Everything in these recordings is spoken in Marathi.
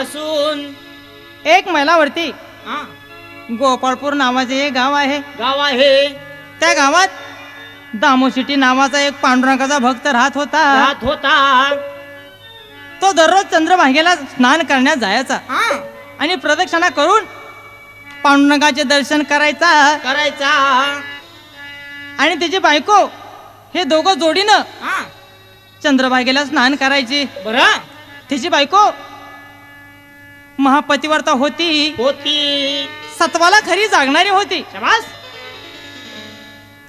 पासून पासून एक मैलावरती हा. गोपाळपूर नावाचे एक गाव आहे. गाव आहे. त्या गावात दामो सिटी नावाचा एक पांडुरंगाचा भक्त राहत होता. राहत होता. तो दररोज चंद्रभागेला स्नान करण्यात जायचा. हा. आणि प्रदक्षिणा करून पांडुरंगाचे दर्शन करायचा. करायचा. आणि त्याची बायको हे दोघं जोडीनं हा. चंद्रभागेला स्नान करायची. बरं. तिची बायको महापतिव्रता होती. होती. सत्वाला खरी जागणारी होती. शबास.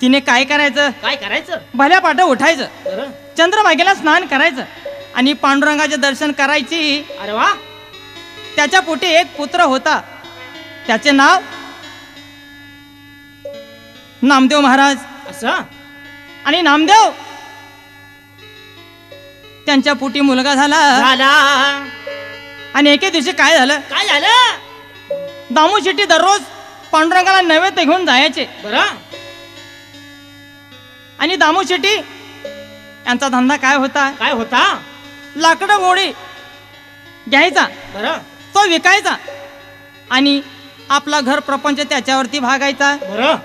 तिने काय करायचं? काय करायचं? भल्या पाठ उठायचं. बरं. चंद्रभागेला स्नान करायचं. आणि पांडुरंगाचे दर्शन करायची. अरे वा. त्याच्या पोटी एक पुत्र होता. त्याचे नाव नामदेव महाराज. असं? आणि नामदेव त्यांच्या पोटी मुलगा झाला. झाला. आणि एके दिवशी काय झालं? काय झालं? दामू शेट्टी दररोज पांडुरंगाला नैवेद्य घेऊन जायचे. बरं. आणि दामू शेट्टी यांचा धंदा काय होता? काय होता? लाकडं गोळी घ्यायचा. बरं. तो विकायचा. आणि आपला घर प्रपंच त्याच्यावरती भागायचा. बरं.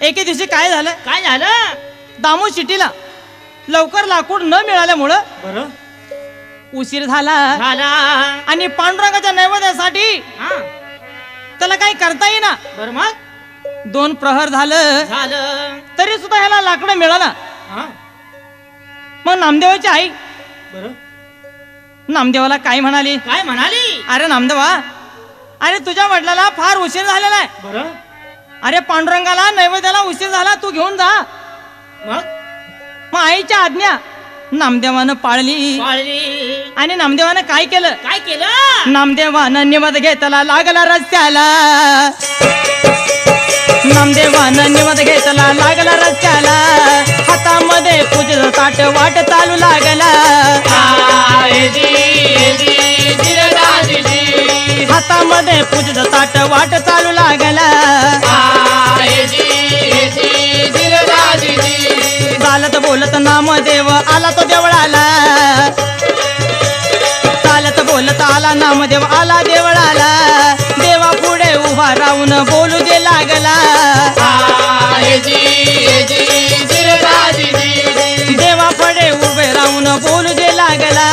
एके दिवशी काय झालं? काय झालं? दामू शिटीला लवकर लाकूड न मिळाल्यामुळं बरं. उशीर झाला झाला. आणि पांडुरंगाच्या नैवेद्यासाठी त्याला काही करता येईना. बरं मग? दोन प्रहर झालं. झालं. तरी सुद्धा ह्याला लाकडं मिळाला. हा. मग नामदेवाची आई. बरं. नामदेवाला काय म्हणाली? काय म्हणाली? अरे नामदेवा अरे तुझ्या वडिलाला फार उशीर झालेला आहे. बरं. अरे पांडुरंगाला नैवेद्याला उशीर झाला तू घेऊन जा. मग? मग आईच्या आज्ञा. नामदेवानं पाळली. पाळली. आणि नामदेवानं काय केलं? काय केलं? नामदेवानं निवद घेतला लागला रस्त्याला. नामदेवानं निवद घेतला लागला रस्त्याला. हातामध्ये पूजेचं ताट वाट चालू लागला. हातामध्ये पूजेचं ताट वाट चालू लागला. बोलत नामदेव आला तो देवळाला. चालत बोलत आला नामदेव आला देवळाला. देवा पुढे उभा राहून बोलू दे लागला. देवा पुढे उभे राहून बोलू दे लागला.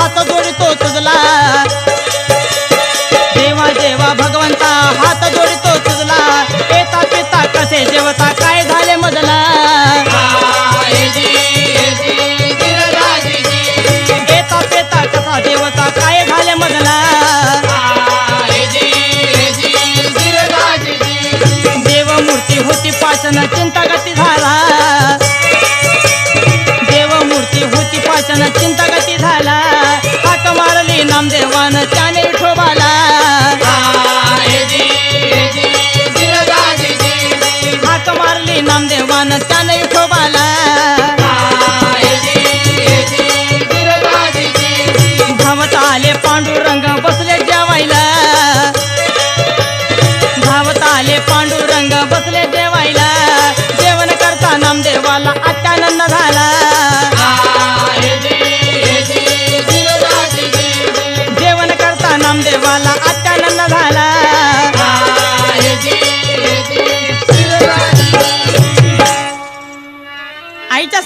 हात जोडतो तुझला. देवा देवा भगवंता हात जोडतो तुझला. पेता पेता कसे जेवता काय झाले मजला पेता पेता कसा जेवता काय झाले मजला देवमूर्ती होती पाचन चिंतागती झाला.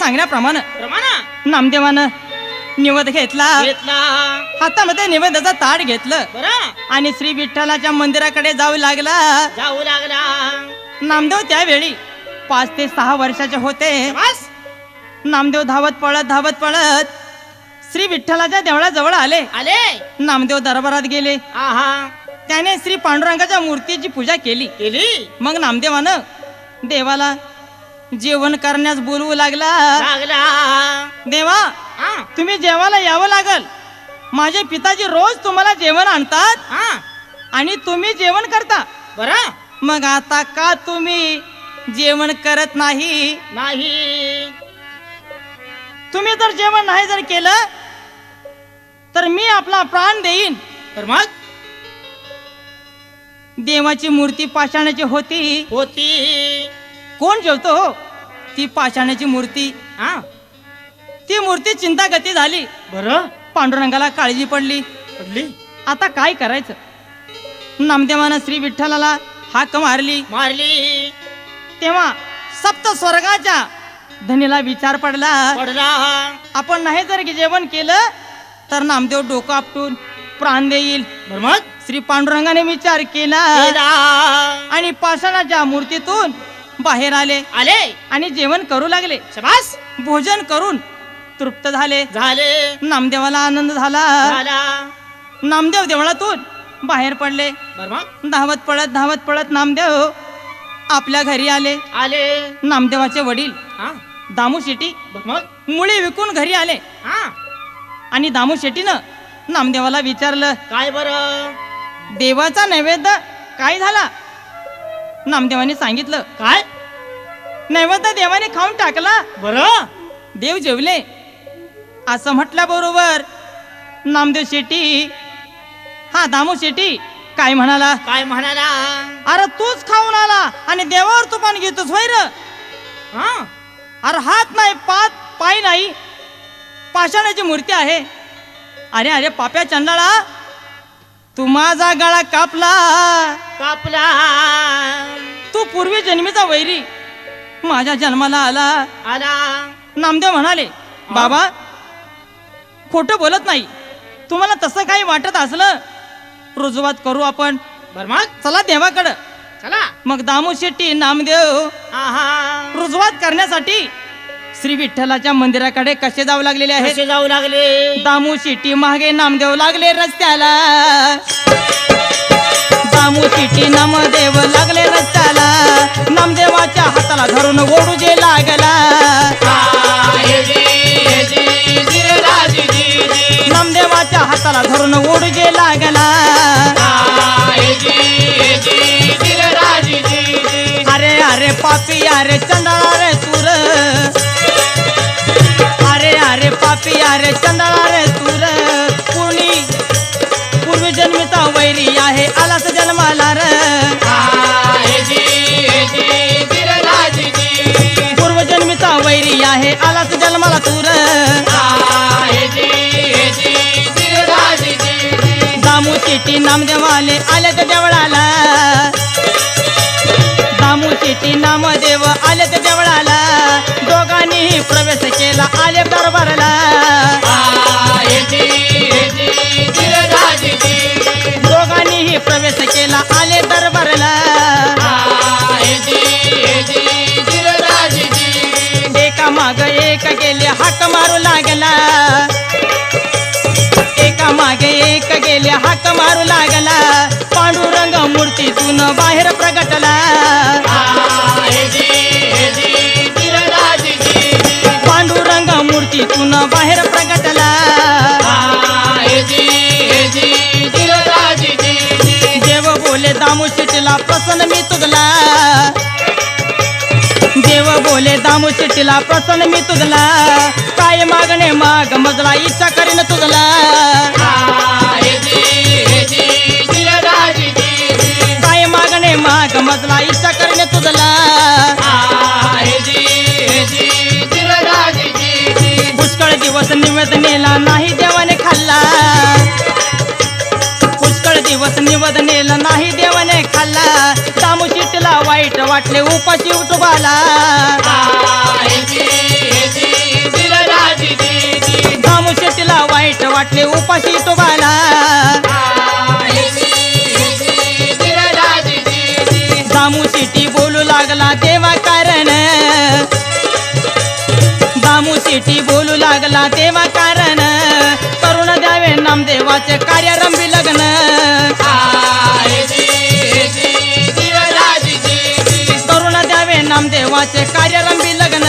सांगण्याप्रमाणे प्रमाणा. नामदेवानं निवद घेतला. घेतला. हातामध्ये निवेदाचा ताट घेतलं. बरं. आणि श्री विठ्ठलाच्या मंदिराकडे जाऊ लागला. जाऊ लागला. नामदेव त्यावेळी पाच ते सहा वर्षाचे होते. बस नामदेव धावत पळत धावत पळत श्री विठ्ठलाच्या देवळाजवळ आले. आले. नामदेव दरबारात गेले. आहा. त्याने श्री पांडुरंगाच्या मूर्तीची पूजा केली. केली. मग नामदेवानं देवाला जेवण करण्यास बोलवू लागला. लागला. देवा हा. तुम्ही जेवायला यावं लागल. माझे पिताजी रोज तुम्हाला जेवण आणतात हा. आणि तुम्ही जेवण करता. बरं. मग आता का तुम्ही जेवण करत नाही? नाही. तुम्ही जर जेवण नाही जर केलं तर मी आपला प्राण देईन. तर मग? देवाची मूर्ती पाषाणाची होती. होती. कोण जेवतो? हो ती पाषाणाची मूर्ती हा? ती मूर्ती चिंतागती झाली. बरं. पांडुरंगाला काळजी पडली. पडली? आता काय करायचं? नामदेवानं श्री विठ्ठलाला हाक मारली. मारली. तेव्हा सप्त स्वर्गाच्या धनीला विचार पडला. पडला. आपण नाही जर जेवण केलं तर नामदेव डोकं आपटून प्राण देईल. मग? श्री पांडुरंगाने विचार केला. आणि पाषाणाच्या मूर्तीतून बाहेर आले. आले. आणि जेवण करू लागले. शबास. भोजन करून तृप्त झाले. झाले. नामदेवाला आनंद झाला. झाला. नामदेव देवळातून बाहेर पडले. बर मग. धावत पळत धावत पळत नामदेव आपल्या घरी आले. आले. नामदेवाचे वडील हा. दामू शेट्टी बर मग. मुळी विकून घरी आले. हा. आणि दामू शेट्टीनं नामदेवाला विचारलं काय बरं? देवाचा नैवेद्य काय झाला? नामदेवाने सांगितलं काय? नैवेद्य देवाने खाऊन टाकला. बरं. देव जेवले. असं म्हटल्याबरोबर नामदेव शेट्टी हा दामू शेट्टी काय म्हणाला? काय म्हणाला? अरे तूच खाऊन आला आणि देवावर तू पण घेतोस होय र. हा? अरे हात नाही पात पाय नाही पाषाणाची मूर्ती आहे. अरे अरे पाप्या चंडाळा तू माझा गळा कापला. कापला. तू पूर्वी जन्मीचा वैरी. माझ्या जन्माला आला. आला. नामदेव म्हणाले बाबा खोटं बोलत नाही. तुम्हाला तसं काही वाटत असलं रुजुवात करू आपण. बर मग? चला देवाकडं. चला. मग दामू शेट्टी नामदेव आहा. रुजवात करण्यासाठी श्री विठ्ठलाच्या मंदिराकडे कसे जाऊ लागलेले आहेत? कसे जाऊ लागले? दामू शिटी मागे नामदेव लागले रस्त्याला. दामू शिटी नामदेव लागले रस्त्याला. नामदेवाच्या हाताला धरून ओढू जे लागला. नामदेवाच्या हाताला धरून ओढू जे लागला. अरे अरे पापी अरे चंडाळा रे तुर. अरे अरे पापी अरे चंडाळा रे तुर. कुणी पूर्वी जन्मीचा वैरी आहे आलास जन्माला र. पूर्व जन्मीचा वैरी आहे आलास जन्माला तुर. दामू शेटी नामदेवाले आले त्या देवळाला. शेटी नामदेव आले त्या देवळाला. दोघांनी प्रवेश केला आले दरबारला. दोघांनीही प्रवेश केला आले दरबारला. एका माग एक गेले हाक मारू लागला. एका मागे एक गेले हाक मारू लागला. पांडुरंग मूर्तीतून बाहेर प्रगटला. बाहेर प्रगटला. देव बोले दामू शेटीला प्रसन्न मी तुझला देव बोले दामू शेटीला प्रसन्न मी तुझला काय मागणे माग मजला इच्छा करीन तुझला काय मागणे माग मजला इच्छा दिवस निवेद नेला नाही देवाने खाल्ला. पुष्कळ दिवस निवद नेला नाही देवाने खाल्ला. दामू चिटला वाईट वाटले उपाशी उठवाला दामू वाईट वाटले उपाशी उठवाला दामू शेट्टी बोलू लागला देवा शेट्टी बोलू लागला देवा कारण. करून द्यावे नामदेवाचे कार्यारंभी लग्न. करून द्यावे नामदेवाचे कार्यारंभी लग्न.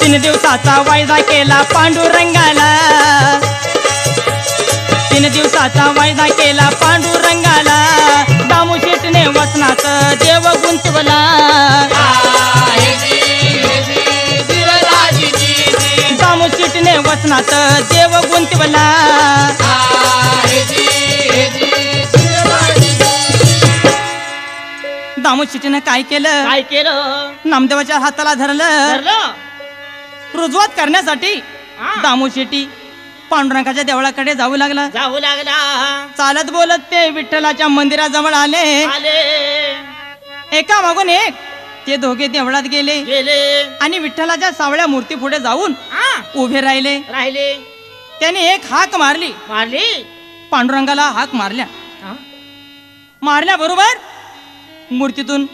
तीन दिवसाचा वायदा केला पांडुरंगाला. तीन दिवसाचा वायदा केला पांडुरंगाला. दामू शेटने वचनात देव गुंतवला. दामू शेटने वचनात देव गुंतवला. दामू शेटीनं काय केलं? काय केलं? नामदेवाच्या हाताला धरलं. धरलं? रुजवात करण्यासाठी. दामू पांडुरंगाच्या देवळाकडे जाऊ लागला. जाऊ लागला. चालत बोलत ते विठ्ठलाच्या मंदिराजवळ आले. आले. एका मागून एक ते दोघे देवळात गेले. गेले. आणि विठ्ठलाच्या सावळ्या मूर्ती पुढे जाऊन हा. उभे राहिले. राहिले. त्याने एक हाक मारली. मारली? पांडुरंगाला हाक मारल्या. हा? मारल्याबरोबर मूर्तीतून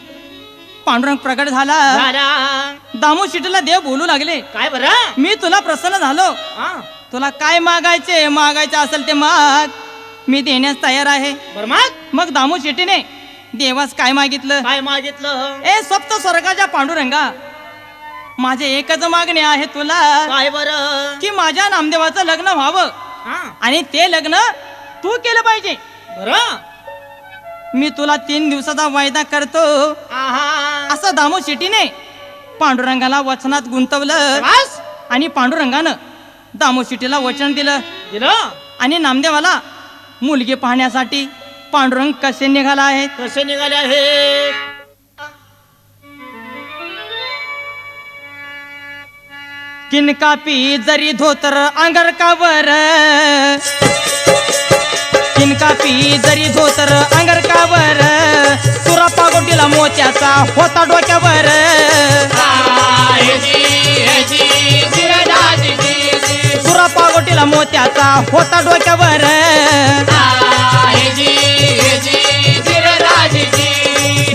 पांडुरंग प्रकट झाला. झाला. दामू शिटीला देव बोलू लागले. काय बरं? मी तुला प्रसन्न झालो. हा. तुला काय मागायचे मागायचे असेल ते माग. मी देण्यास तयार आहे. बर मग? मग दामू शेट्टीने देवास काय मागितलं? काय मागितलं? ए सप्त स्वर्गाच्या पांडुरंगा. माझे एकच मागणे आहे तुला. काय बरं? की माझ्या नामदेवाचं लग्न व्हावं. आणि ते लग्न तू केलं पाहिजे. बरं? मी तुला तीन दिवसाचा वायदा करतो. आहा. असं दामू शेट्टीने पांडुरंगाला वचनात गुंतवलं. आणि पांडुरंगानं दामू शेट्टीला वचन दिलं. दिलं? आणि नामदेवाला मुलगी पाहण्यासाठी पांडुरंग कसे निघाला आहे? कसे निघाले आहे? किनका पी जरी धोतर अंगर कावर. किनका पी जरी धोतर अंगर कावर. तुरा पागोटीला मोत्याचा होता डोक्यावर. पागोटीला मोत्याचा होता डोक्यावर.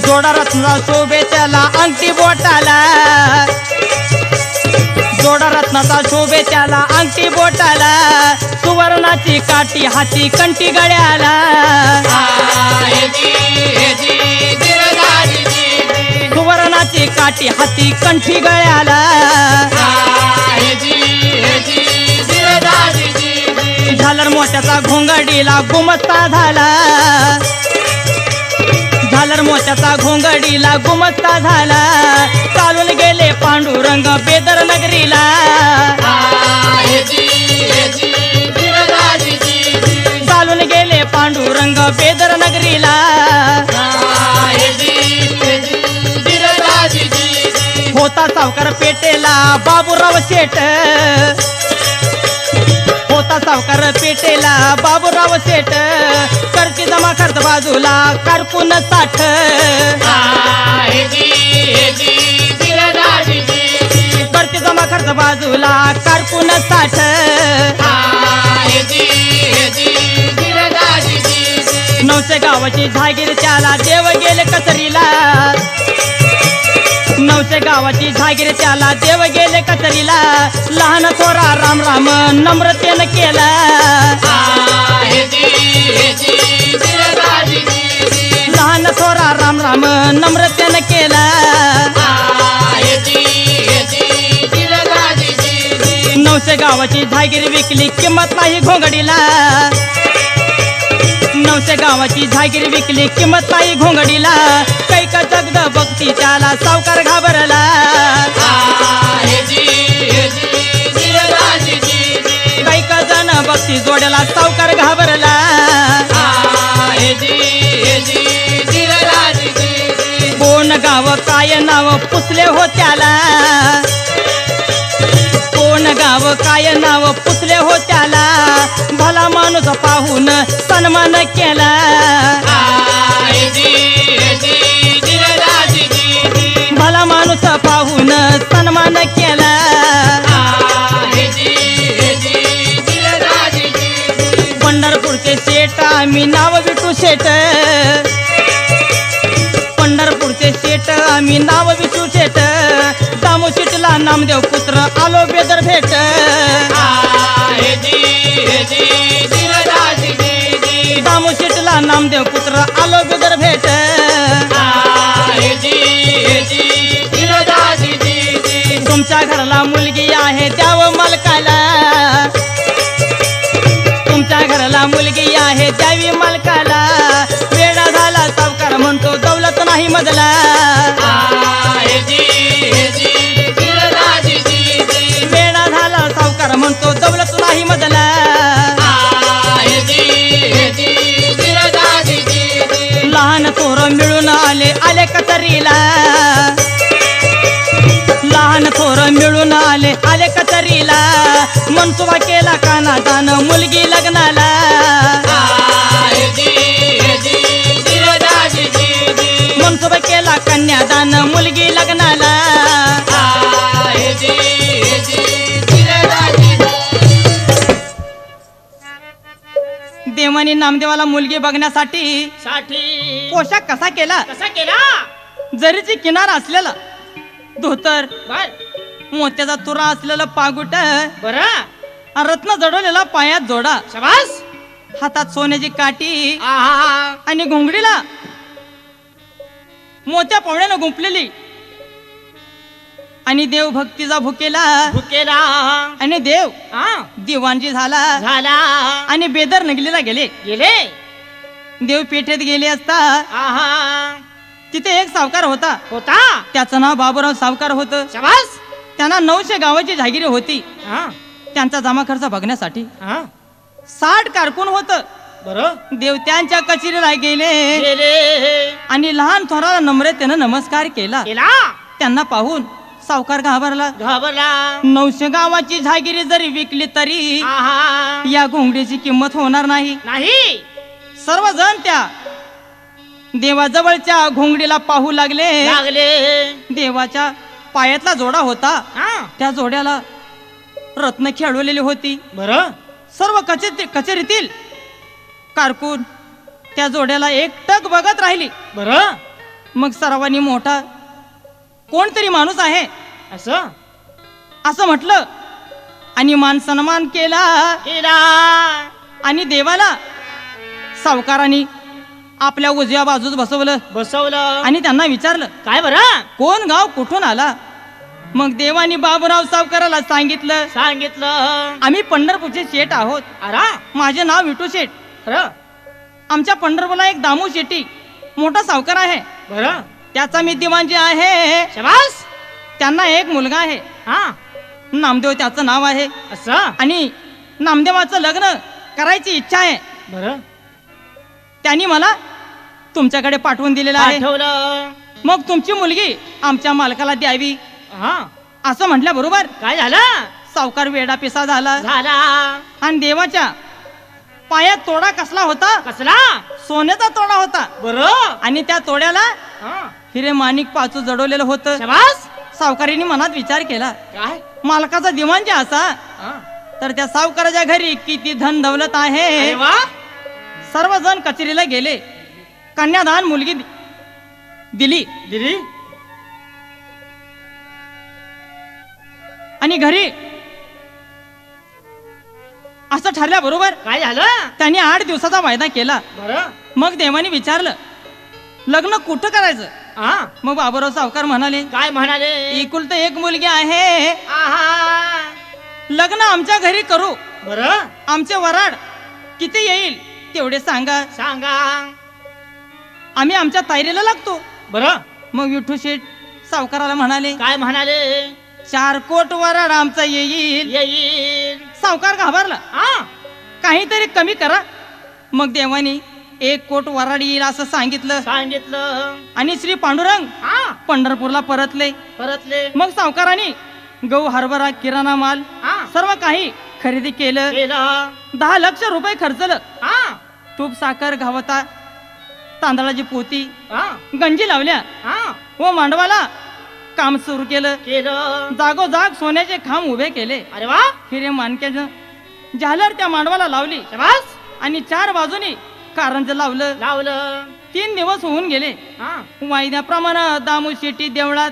जोडा रत्ना शोभे त्याला अंगठी बोटाला. जोडा रत्नाचा शोभे त्याला अंगठी बोटाला. सुवर्णाची काठी हाती कंठी गळ्याला. सुवर्णाची काठी हाती कंठी गळ्याला. झालर मोत्याचा घोंगडीला गुमस्ता झाला. झालर मोत्याचा घोंगडीला गुमस्ता झाला. चालून गेले पांडुरंग बेदर नगरीला. चालून गेले पांडुरंग बेदर नगरीला. होता सावकार पेटेला बाबूराव शेट सावकार पेटेला बाबूराव शेठ करची जमा खर्च बाजूला कारकून साठ. करची जमा खर्च बाजूला कारकून साठ. नवशे गावाची झागीर त्याला देव गेले कचरीला. नवशे गावाची झागीर त्याला देव गेले कचरीला. लहान थोरा राम राम नम्रतेनं केला. लहान थोरा राम राम नम्रतेनं केला. नवशे गावाची झागीर विकली किंमत नाही घोंगडीला. नवशे गावाची झागीर विकली किंमत नाही घोंगडीला. कैका जगद बघती त्याला सावकार घाबरला. कैका जण बघती जोड्याला सावकार घाबरला. कोण गाव काय नाव पुसले हो त्याला. गाव काय नाव पुसले हो त्याला? भला माणूस पाहून सन्मान केला. भला माणूस पाहून सन्मान केला. पंढरपूरचे शेट आम्ही नाव विटू शेट आम्ही नाव विचू शेट. दामू शिटला नामदेव पुत्र आलो बेदर भेट. दामू शिटला नामदेव पुत्र आलो बेदर भेट. तुमच्या घराला मुलगी आहे द्याव मालकाला. तुमच्या घराला मुलगी आहे त्यावी मालकाला. वेळा झाला सावकार म्हणतो दौलत नाही मजला. कचरीला लहान थोर मिळून आले आले कचरीला मनसुबा केला काना दान मुलगी लग्नाला. मनसुबा केला कन्यादान मुलगी लग्नाला. देवानी नामदेवाला मुलगी बघण्यासाठी साठी. पोशाख कसा केला? कसा केला? जरीची किनार असलेला धोतर बर मोत्याचा तुरा असलेला पागुट बर. रत्न जडवलेला पायात जोडा. शबास. हातात सोन्याची काठी आहा आणि घोंगडीला मोत्या पावण्यानं गुंपलेली आणि देव भक्तीचा भुकेला. भुकेला. आणि देव हा. दिवाणजी झाला. झाला. आणि बेदर नगलीला गेले. गेले. देव पेठेत गेले असता. आहा तिथे एक सावकार होता. होता? त्याचं नाव बाबूराव सावकार होतं. शबास! त्यांना नऊशे गावाची जागिरी होती. हा. त्यांचा जमा खर्च बघण्यासाठी. हा. साठ कारकून होत. बर. देव त्यांच्या कचेरीला गेले. गेले. आणि लहान थोराला नम्रतेनं नमस्कार केला? त्यांना पाहून सावकार घाबरला. घाबरला. नऊशे गावाची जागिरी जरी विकली तरी आहा. या घोंगडीची किंमत होणार नाही. नाही. सर्वजण त्या देवाजवळच्या घोंगडीला पाहू लागले. लागले. देवाच्या पायातला जोडा होता. हा. त्या जोड्याला रत्न खेळवलेली होती. बर. सर्व कचे कचेरीतील कारकून त्या जोड्याला एकटक बघत राहिली. बर. मग सर्वांनी मोठा कोणतरी माणूस आहे. असं? असं म्हटलं. आणि मान सन्मान केला. केला. आणि देवाला सावकाराने आपल्या उजव्या बाजूस बसवलं. बसवलं. आणि त्यांना विचारलं काय बर? कोण गाव कुठून आला? मग देवानी बाबूराव सावकाराला सांगितलं सांगितलं. आम्ही पंढरपूरचे शेठ आहोत. अरा. माझे नाव विठू शेठ. खरं आमच्या पंढरपूरला एक दामू शेट्टी मोठा सावकार आहे. बर. त्याचा मी दिवाणजी आहे. शबास. त्यांना एक मुलगा आहे. हा. नामदेव त्याचं नाव आहे. असं? आणि नामदेवाचं लग्न करायची इच्छा आहे. बर. त्यांनी मला तुमच्याकडे पाठवून दिलेलं आहे. आठवलं मग तुमची मुलगी आमच्या मालकाला द्यावी. हा. असं म्हटल्या बरोबर? काय झालं? सावकार वेडा पिसा झाला. झाला. आणि देवाच्या पायात तोडा कसला होता? कसला? सोन्याचा तोडा होता. बर. आणि त्या तोड्याला हा. हिरे माणिक पाचू जडवलेलं होतं. शबास. सावकारीने मनात विचार केला. काय? मालकाचा दिवाणजी असा हा. तर त्या सावकाराच्या घरी किती धन दौलत अरे आहे वा. सर्वजण कचेरीला गेले. कन्यादान मुलगी दिली. दिली. आणि घरी असं ठरल्याबरोबर काय झालं? त्यांनी आठ दिवसाचा वायदा केला. बर. मग देवाने विचारलं लग्न कुठं करायचं? हा मग बाबूराव सावकार म्हणाले काय म्हणाले? एकुलत एक मुलगी आहे. आहा. लग्न आमच्या घरी करू. बर. आमचे वराड किती येईल? तेवढे सांगा. सांगा. आम्ही आमच्या तायरीला लागतो. बर. मग विठू शेठ सावकाराला म्हणाले काय म्हणाले? चार कोट वराड आमचा येईल. येईल. सावकार घाबरला. हा. काहीतरी कमी करा. मग देवानी एक कोट वराड येईल असं सांगितलं. सांगितलं. आणि श्री पांडुरंग हा. पंढरपूरला परतले. परतले. मग सावकाराने गहू हरभरा किराणा माल हा. सर्व काही खरेदी केलं. केलं. दहा लक्ष रुपये खर्चलं. हा. तूप साखर घावता तांदळाची पोती हा. गंजी लावल्या. हा. व मांडवाला. काम सुरू केलं. केलं. जागोजाग सोन्याचे खांब उभे केले. अरे वा. हिरे मानक्याचं. झालर त्या मांडवाला लावली. शबास. आणि चार बाजूनी कारंज लावलं. लावलं. तीन दिवस होऊन गेले. हा. वायद्याप्रमाणे दामू शेट्टी देवळात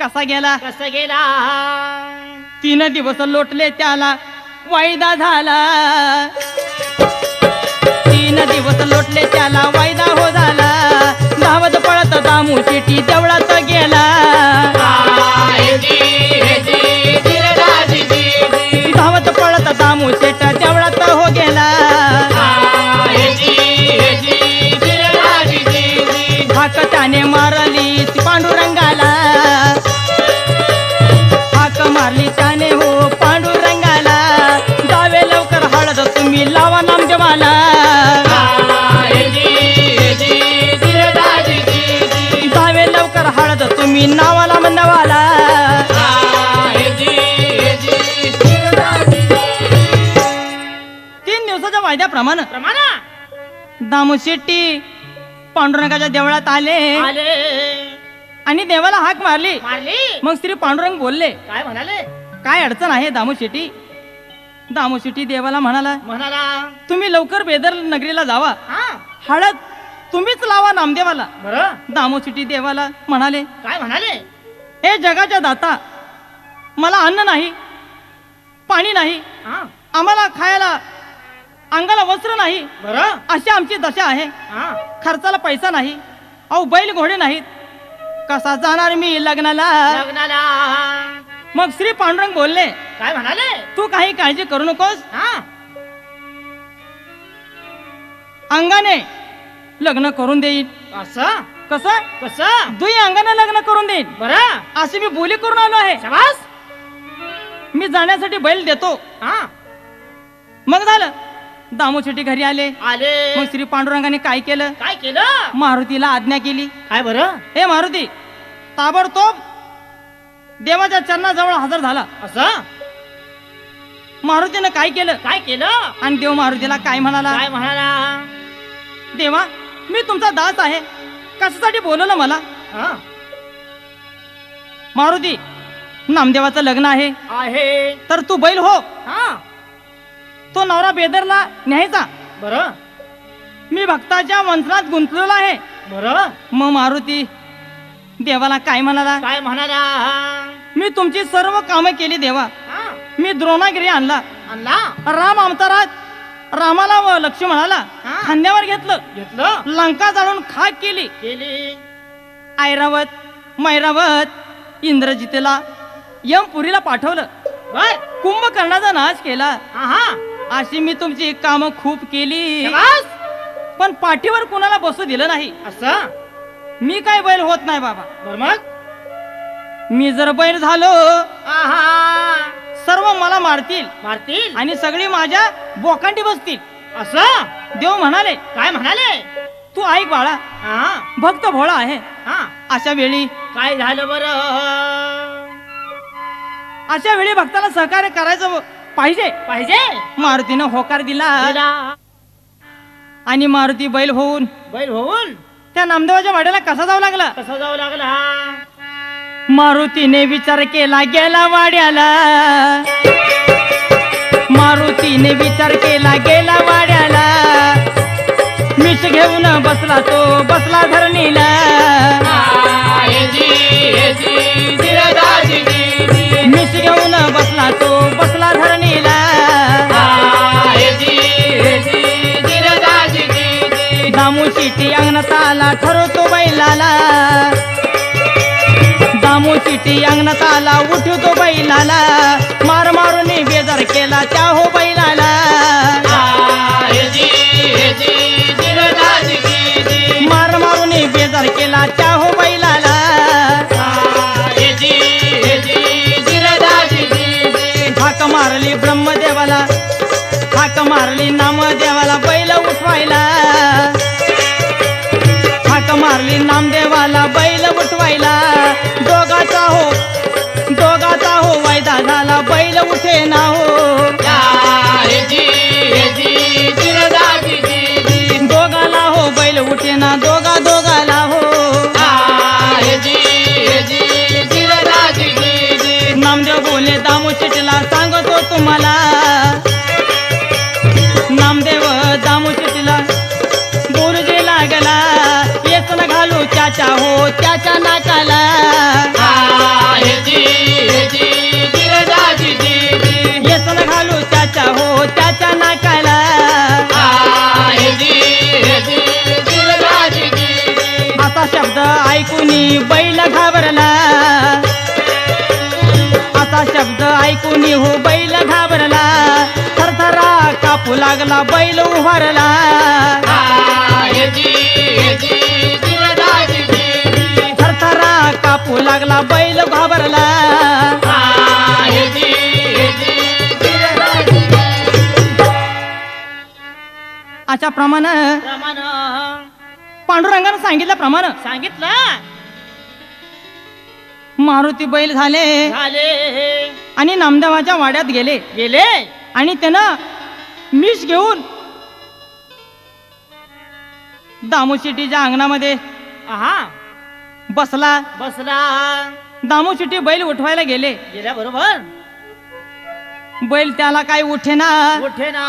कसा गेला? कसं गेला? तीन दिवस लोटले त्याला. वायदा झाला. तीन दिवस लोटले तुम्ही नावाला मंदावाला. तीन दिवसाच्या वायद्याप्रमाणे प्रमाणा. दामू शेट्टी पांडुरंगाच्या देवळात आले. आणि देवाला हाक मारली. मारली? मग श्री पांडुरंग बोलले काय म्हणाले? काय अडचण आहे दामू शेट्टी? दामू शेट्टी देवाला म्हणाला म्हणाला तुम्ही लवकर बेदर नगरीला जावा. हा. हळद तुम्हीच लावा नामदेवाला. बरं. दामू शेट्टी देवाला म्हणाले काय म्हणाले? हे जगाच्या दाता मला अन्न नाही पाणी नाही हा. आम्हाला खायला अंगाला वस्त्र नाही बरं. अशी आमची दशा आहे. हा. खर्चाला पैसा नाही अहो बैल घोडे नाहीत. कसा जाणार मी लग्नाला? लग्नाला. मग श्री पांडुरंग बोलले काय म्हणाले? तू काही काळजी करू नकोस. हा. अंगाने लग्न करून देईन. असं? कसं? कसं? दुई अंगाने लग्न करून देईन. बरं. अशी मी बोली करून आलो आहे. शबास. मी जाण्यासाठी बैल देतो. हा. मग झालं. दामू शेट्टी घरी आले. आले. मग श्री पांडुरंगाने काय केलं? काय केलं? मारुतीला आज्ञा केली. काय बरं? हे मारुती ताबडतोब देवाच्या चरणाजवळ हजर झाला. असं? मारुतीनं काय केलं? काय केलं? आणि देव मारुतीला काय म्हणाला? काय म्हणाला? देवा मी तुमचा दास आहे. कशासाठी बोलवलं मला? हा. मारुती नामदेवाचं लग्न आहे. आहे. तर तू बैल हो. हा. तो नवरा बेदरला न्यायचा. बरं. मी भक्ताच्या मंत्रात गुंतलेला आहे. बरं. मग मारुती देवाला काय म्हणाला? काय म्हणाला? मी तुमची सर्व कामं केली देवा. हा. मी द्रोणागिरी आणला. आणला? राम अवतारात रामाला व लक्ष्मणाला हा. खांद्यावर घेतलं. घेतलं? लंका जाळून खाक केली. केली. ऐरावत मैरावत इंद्रजितेला यमपुरीला पाठवलं. बर. कुंभकर्णाचा नाश केला. हा हा अशी मी तुमची कामं खूप केली. शबास. पण पाठीवर कुणाला बसू दिलं नाही. असं? मी काय बैल होत नाही बाबा. बर मग? मी जर बैल झालो. आहा. सर्व मला मारतील. मारतील? आणि सगळी माझ्या बोकांडी बसतील. असं? देव म्हणाले. काय म्हणाले? तू ऐक बाळा. हा. भक्त भोळा आहे. हा. अशा वेळी काय झालं बरं? अशा वेळी भक्ताला सहकार्य करायचं पाहिजे. पाहिजे? मारुतीनं होकार दिला. दिला. आणि मारुती बैल होऊन बैल होऊन? त्या नामदेवाच्या वाड्याला कसा जाऊ लागला? कसा जाऊ लागला? मारुतीने विचार केला गेला वाड्याला. मारुतीने विचार केला गेला वाड्याला. मिठ घेऊन बसला तो बसला धरणीला. मिठ घेऊन बसला तो बसला धरणीला. दामू चिटी अंगणात आला ठरवतो बैलाला. चिटी अंगणात आला उठवतो बैलाला. मार मारून बेजार केला त्या हो बैलाला. मार मारून बेजार केला त्या हो बैलाला. हाक मारली ब्रह्मदेवाला. हाक मारली नामदेवाला. ऐकूनी बैल घाबरला? असा शब्द ऐकूनी हो बैल घाबरला. थरथरा कापू लागला बैल उभारला. थरथरा कापू लागला बैल घाबरला. अशा प्रमाणे प्रमाण पांडुरंगानं सांगितल्याप्रमाणे. सांगितलं? मारुती बैल झाले. झाले. आणि नामदेवाच्या वाड्यात गेले. गेले? आणि त्यानं मिश घेऊन दामू शिटीच्या अंगणामध्ये हा बसला. बसला. दामू शिटी बैल उठवायला गेले. गेल्या बरोबर? बैल त्याला काही उठेना. उठे ना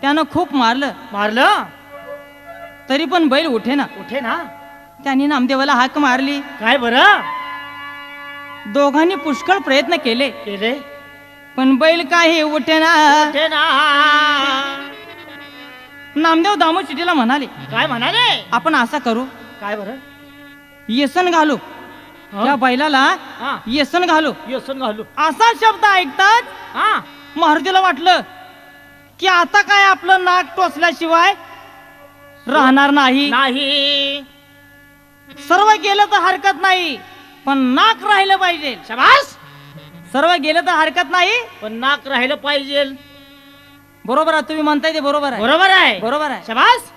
त्यानं खूप मारलं. मारलं? तरी पण बैल उठेना उठे ना. त्यांनी नामदेवाला हाक मारली. काय बरं? दोघांनी पुष्कळ प्रयत्न केले. केले? पण बैल काही उठेना उठे ना. नामदेव दामू चिटीला म्हणाले काय म्हणाले? आपण असं करू. काय बरं? येसन घालू. हं? त्या बैलाला हा. येसन घालू. येसून घालू. असा शब्द ऐकताच हा. मारुतीला वाटलं की आता काय आपलं नाक टोचल्याशिवाय राहणार नाही. नाही. सर्व गेलं तर हरकत नाही पण नाक राहिलं पाहिजे. शबास! सर्व गेलं तर हरकत नाही पण नाक राहिलं पाहिजे. बरोबर आहे तुम्ही म्हणताय ते बरोबर आहे. बरोबर आहे. बरोबर आहे. शबास!